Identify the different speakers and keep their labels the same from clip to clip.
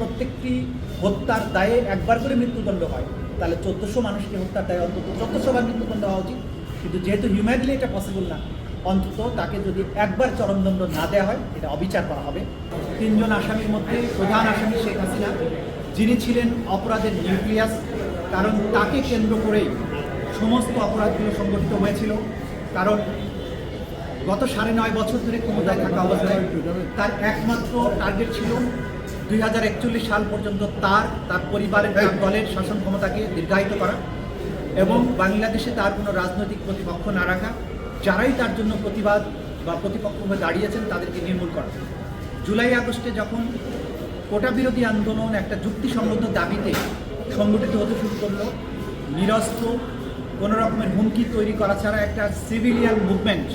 Speaker 1: প্রত্যেকটি হত্যার দায়ে একবার করে মৃত্যুদণ্ড হয়। তাহলে চোদ্দোশো মানুষকে হত্যার দায়ে অন্তত চোদ্দোশো বার মৃত্যুদণ্ড হওয়া উচিত। কিন্তু যেহেতু হিউম্যানলি এটা পসিবল না, অন্তত তাকে যদি একবার চরমদণ্ড না দেওয়া হয়, এটা অবিচার করা হবে। তিনজন আসামির মধ্যে প্রধান আসামি শেখ হাসিনা, যিনি ছিলেন অপরাধের নিউক্লিয়াস, কারণ তাকে কেন্দ্র করেই সমস্ত অপরাধগুলো সংগঠিত হয়েছিল। কারণ গত সাড়ে নয় বছর ধরে ক্ষমতায় থাকা অবস্থায় তার একমাত্র টার্গেট ছিল দুই হাজার একচল্লিশ সাল পর্যন্ত তার তার পরিবারের তার দলের শাসন ক্ষমতাকে দীর্ঘায়িত করা এবং বাংলাদেশে তার কোনো রাজনৈতিক প্রতিপক্ষ না রাখা যারাই তার জন্য প্রতিবাদ বা প্রতিপক্ষ হয়ে দাঁড়িয়েছেন তাদেরকে নির্মূল করা। জুলাই আগস্টে যখন কোটা বিরোধী আন্দোলন একটা যুক্তিসঙ্গত দাবিতে সংগঠিত হতে শুরু করল নিরস্ত্র কোনো রকমের হুমকি তৈরি করা ছাড়া একটা সিভিলিয়ান মুভমেন্ট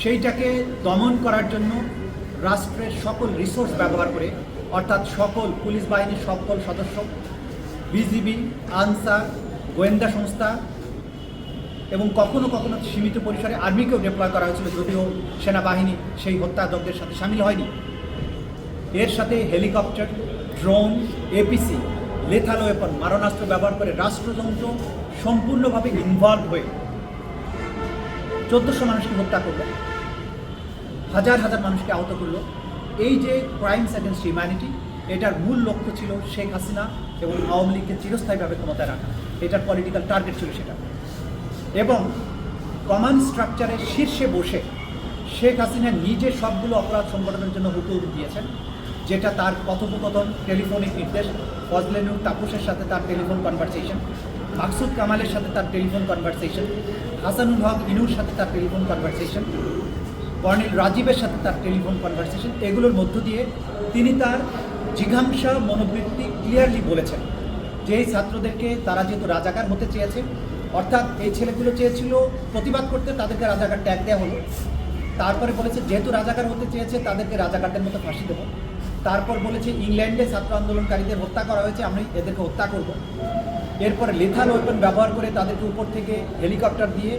Speaker 1: সেইটাকে দমন করার জন্য রাষ্ট্রের সকল রিসোর্স ব্যবহার করে অর্থাৎ সকল পুলিশ বাহিনীর সকল সদস্য বিজিবি আনসার, গোয়েন্দা সংস্থা এবং কখনো কখনো সীমিত পরিসরে আর্মিকেও ডিপ্লয় করা হয়েছিল যদিও সেনাবাহিনী সেই হত্যাযজ্ঞের সাথে সামিল হয়নি। এর সাথে helicopter, drone APC lethal weapon মারণাস্ত্র ব্যবহার করে রাষ্ট্রযন্ত্র সম্পূর্ণভাবে ইনভলভ হয়ে চোদ্দোশো মানুষকে হত্যা করল, হাজার হাজার মানুষকে আহত করল। এই যে ক্রাইমস অ্যাগেন্স্ট হিউম্যানিটি এটার মূল লক্ষ্য ছিল শেখ হাসিনা এবং আওয়ামী লীগকে চিরস্থায়ীভাবে ক্ষমতায় রাখা। এটার পলিটিক্যাল টার্গেট ছিল সেটা। এবং কমান্ড স্ট্রাকচারের শীর্ষে বসে শেখ হাসিনা নিজে সবগুলো অপরাধ সংগঠনের জন্য হুকুম দিয়েছেন, যেটা তার কথোপকথন, টেলিফোনিক নির্দেশ, ফজলেনুর তাপসের সাথে তার টেলিফোন কনভারসেশন মাকসুদ কামালের সাথে তার টেলিফোন কনভারসেশন হাসানুল হক ইনুর সাথে তার টেলিফোন কনভারসেশন কর্নেল রাজীবের সাথে তার টেলিফোন কনভারসেশন এগুলোর মধ্য দিয়ে তিনি তার জিঘাংসা মনোবৃত্তি ক্লিয়ারলি বলেছেন যে এই ছাত্রদেরকে তারা যেহেতু রাজাকার হতে চেয়েছে, অর্থাৎ এই ছেলেগুলো চেয়েছিল প্রতিবাদ করতে, তাদেরকে রাজাকার ট্যাগ দেওয়া হলো। তারপরে বলেছে, যেহেতু রাজাকার হতে চেয়েছে, তাদেরকে রাজাকারদের মতো ফাঁসি দেবো। তারপর বলেছে, ইংল্যান্ডে ছাত্র আন্দোলনকারীদের হত্যা করা হয়েছে, আমি এদেরকে হত্যা করব। এরপরে লেথাল ওয়েপন ব্যবহার করে তাদেরকে উপর থেকে হেলিকপ্টার দিয়ে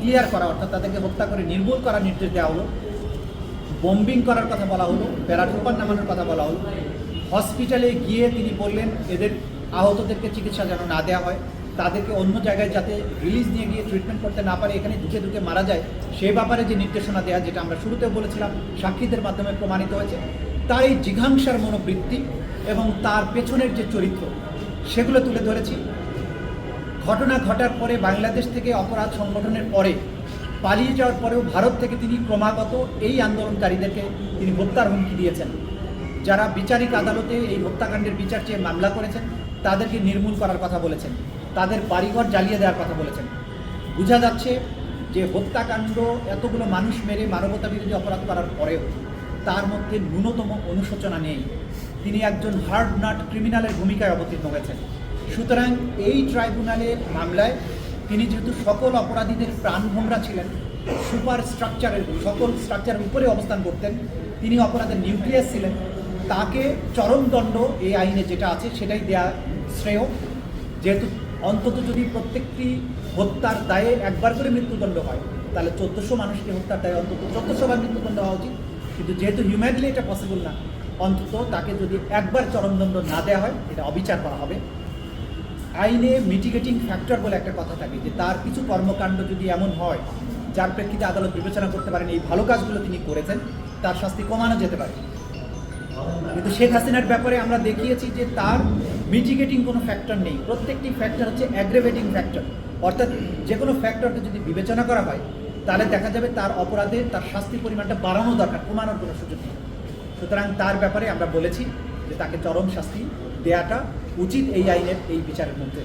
Speaker 1: ক্লিয়ার করা, অর্থাৎ তাদেরকে হত্যা করে নির্মূল করার নির্দেশ দেওয়া হলো। বম্বিং করার কথা বলা হলো প্যারাট্রুপার নামানোর কথা বলা হলো। হসপিটালে গিয়ে তিনি বললেন, এদের আহতদেরকে চিকিৎসা যেন না দেওয়া হয়। তাদেরকে অন্য জায়গায় যাতে রিলিজ নিয়ে গিয়ে ট্রিটমেন্ট করতে না পারে, এখানে ঢুকে ঢুকে মারা যায়। সে ব্যাপারে যে নির্দেশনা দেওয়া যেটা আমরা শুরুতে বলেছিলাম, সাক্ষীদের মাধ্যমে প্রমাণিত হয়েছে তার এই জিঘাংসার মনোবৃত্তি এবং তার পেছনের যে চরিত্র, সেগুলো তুলে ধরেছি। ঘটনা ঘটার পরে বাংলাদেশ থেকে অপরাধ সংগঠনের পরে পালিয়ে যাওয়ার পরেও ভারত থেকে তিনি ক্রমাগত এই আন্দোলনকারীদেরকে তিনি হত্যার হুমকি দিয়েছেন। যারা বিচারিক আদালতে এই হত্যাকাণ্ডের বিচার চেয়ে মামলা করেছেন, তাদেরকে নির্মূল করার কথা বলেছেন, তাদের বাড়িঘর জ্বালিয়ে দেওয়ার কথা বলেছেন। বোঝা যাচ্ছে যে হত্যাকাণ্ড এতগুলো মানুষ মেরে মানবতা বিরোধী অপরাধ করার পরেও তার মধ্যে ন্যূনতম অনুশোচনা নেই। তিনি একজন হার্ড নাট ক্রিমিনালের ভূমিকায় অবতীর্ণ হয়েছেন। সুতরাং এই ট্রাইব্যুনালের মামলায় তিনি যেহেতু সকল অপরাধীদের প্রাণভোমরা ছিলেন, সুপার স্ট্রাকচারের, সকল স্ট্রাকচারের উপরে অবস্থান করতেন, তিনি অপরাধের নিউক্লিয়াস ছিলেন, তাকে চরমদণ্ড এই আইনে যেটা আছে সেটাই দেয়া শ্রেয়। যেহেতু অন্তত যদি প্রত্যেকটি হত্যার দায়ে একবার করে মৃত্যুদণ্ড হয়, তাহলে চোদ্দোশো মানুষকে হত্যার দায়ে অন্তত চোদ্দোশো বার মৃত্যুদণ্ড হওয়া উচিত। কিন্তু যেহেতু হিউম্যানলি এটা পসিবল না, অন্তত তাকে যদি একবার চরমদণ্ড না দেওয়া হয়, এটা অবিচার করা হবে। আইনে মিটিগেটিং ফ্যাক্টর বলে একটা কথা থাকে যে তার কিছু কর্মকাণ্ড যদি এমন হয়, যার প্রেক্ষিতে আদালত বিবেচনা করতে পারেন এই ভালো কাজগুলো তিনি করেছেন, তার শাস্তি কমানো যেতে পারে। কিন্তু শেখ হাসিনার ব্যাপারে আমরা দেখিয়েছি যে তার মিটিগেটিং কোনো ফ্যাক্টর নেই। প্রত্যেকটি ফ্যাক্টর হচ্ছে অ্যাগ্রেভেটিং ফ্যাক্টর অর্থাৎ যে কোনো ফ্যাক্টরকে যদি বিবেচনা করা হয়, তাহলে দেখা যাবে তার অপরাধে তার শাস্তির পরিমাণটা বাড়ানো দরকার, কমানোর কোনো সুযোগ নেই। সুতরাং তার ব্যাপারে আমরা বলেছি যে তাকে চরম শাস্তি দেওয়াটা উচিত এই আইনের এই বিচারের মধ্যে।